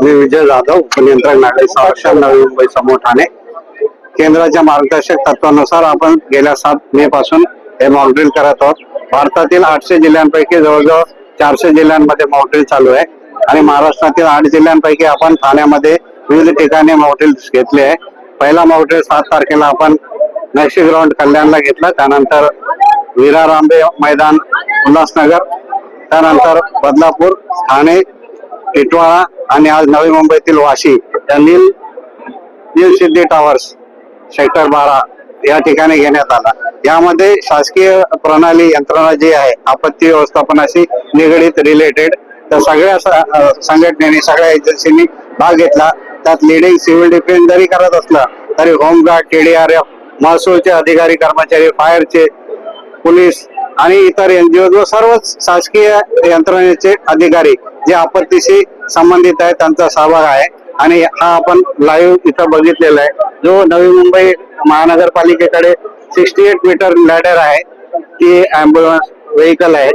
मी विजय जाधव उपनियंत्रक नागरिक संरक्षण नवी मुंबई समोर ठाणे. केंद्राच्या मार्गदर्शक तत्वानुसार आपण गेल्या सात मे पासून हे मॉकड्रिल करत आहोत. भारतातील आठशे जिल्ह्यांपैकी जवळजवळ चारशे जिल्ह्यांमध्ये मॉकड्रिल चालू आहे. आणि महाराष्ट्रातील आठ जिल्ह्यांपैकी आपण ठाण्यामध्ये विविध ठिकाणी मॉकड्रिल घेतले आहे. पहिला मॉकड्रिल सात तारखेला आपण नक्षी ग्राउंड कल्याणला घेतला. त्यानंतर विरा रांबे मैदान उल्हासनगर. त्यानंतर बदलापूर ठाणे टिटवाळा आणि आज नवी मुंबईतील वाशी या नील नील सिद्धी टावर्स सेक्टर बारा या ठिकाणी घेण्यात आला. यामध्ये शासकीय प्रणाली यंत्रणा जी आहे आपत्ती व्यवस्थापनाशी निगडीत रिलेटेड तर सगळ्या संघटनेने सगळ्या एजन्सीनी भाग घेतला. त्यात लिडिंग सिव्हिल डिफेन्स जरी करत असला तरी होमगार्ड केडीआरएफ महसूलचे अधिकारी कर्मचारी फायरचे पोलीस आणि इतर एनजीओ व सर्वच शासकीय यंत्रणेचे अधिकारी जे आपत्तीशी संबंधित आहे त्यांचा सहभाग आहे. आणि हा आपण लाईव्ह इथं बघितलेला आहे. जो नवी मुंबई महानगरपालिकेकडे सिक्स्टी एट मीटर लॅडर आहे ती अँब्युलन्स व्हेकल आहे.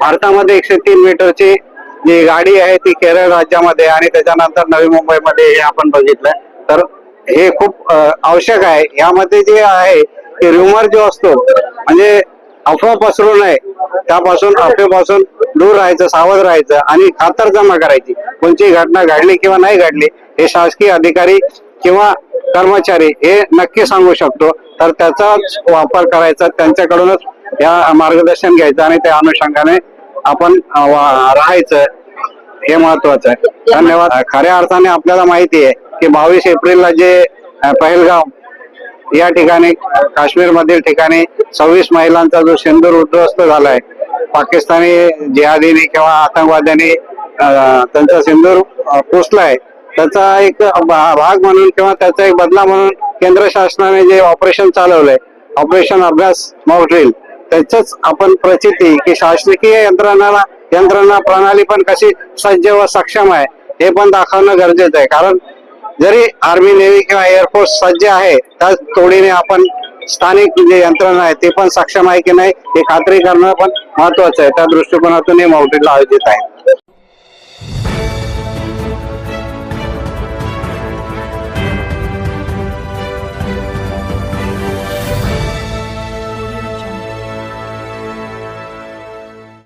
भारतामध्ये एकशे तीन मीटरची जी गाडी आहे ती केरळ राज्यामध्ये आणि त्याच्यानंतर नवी मुंबईमध्ये हे आपण बघितलं. तर हे खूप आवश्यक आहे. यामध्ये जे आहे ते रुमर जो असतो म्हणजे अफवा पसरू नये. त्यापासून अफवेपासून दूर राहायचं सावध राहायचं आणि खातरजमा करायची. कोणती घटना घडली किंवा नाही घडली हे शासकीय अधिकारी किंवा कर्मचारी हे नक्की सांगू शकतो. तर त्याचाच वापर करायचा त्यांच्याकडूनच या मार्गदर्शन घ्यायचं आणि त्या अनुषंगाने आपण राहायचं. हे महत्वाचं आहे. धन्यवाद. खऱ्या अर्थाने आपल्याला माहिती आहे की बावीस एप्रिलला जे पहलगाव या ठिकाणी काश्मीर मधील ठिकाणी सव्वीस महिलांचा जो सिंदूर उद्ध्वस्त झालाय पाकिस्तानी जिहादीने किंवा आतंकवाद्यांनी त्यांचा सिंदूर पोचलाय त्याचा एक भाग म्हणून किंवा त्याचा एक बदला म्हणून केंद्र शासनाने जे ऑपरेशन चालवलंय ऑपरेशन अभ्यास मॉकड्रिल त्याच आपण प्रचिती की शासकीय यंत्रणाला यंत्रणा प्रणाली पण कशी सज्ज व सक्षम आहे हे पण दाखवणं गरजेचं आहे. कारण जरी आर्मी नेव्ही किंवा एअरफोर्स सज्ज आहे त्याच तोडीने आपण स्थानिक जे यंत्रणा आहे ते पण सक्षम आहे की नाही हे खात्री करणं पण महत्वाचं आहे. त्या दृष्टिकोनातून हे मॉकड्रिल आयोजित आहे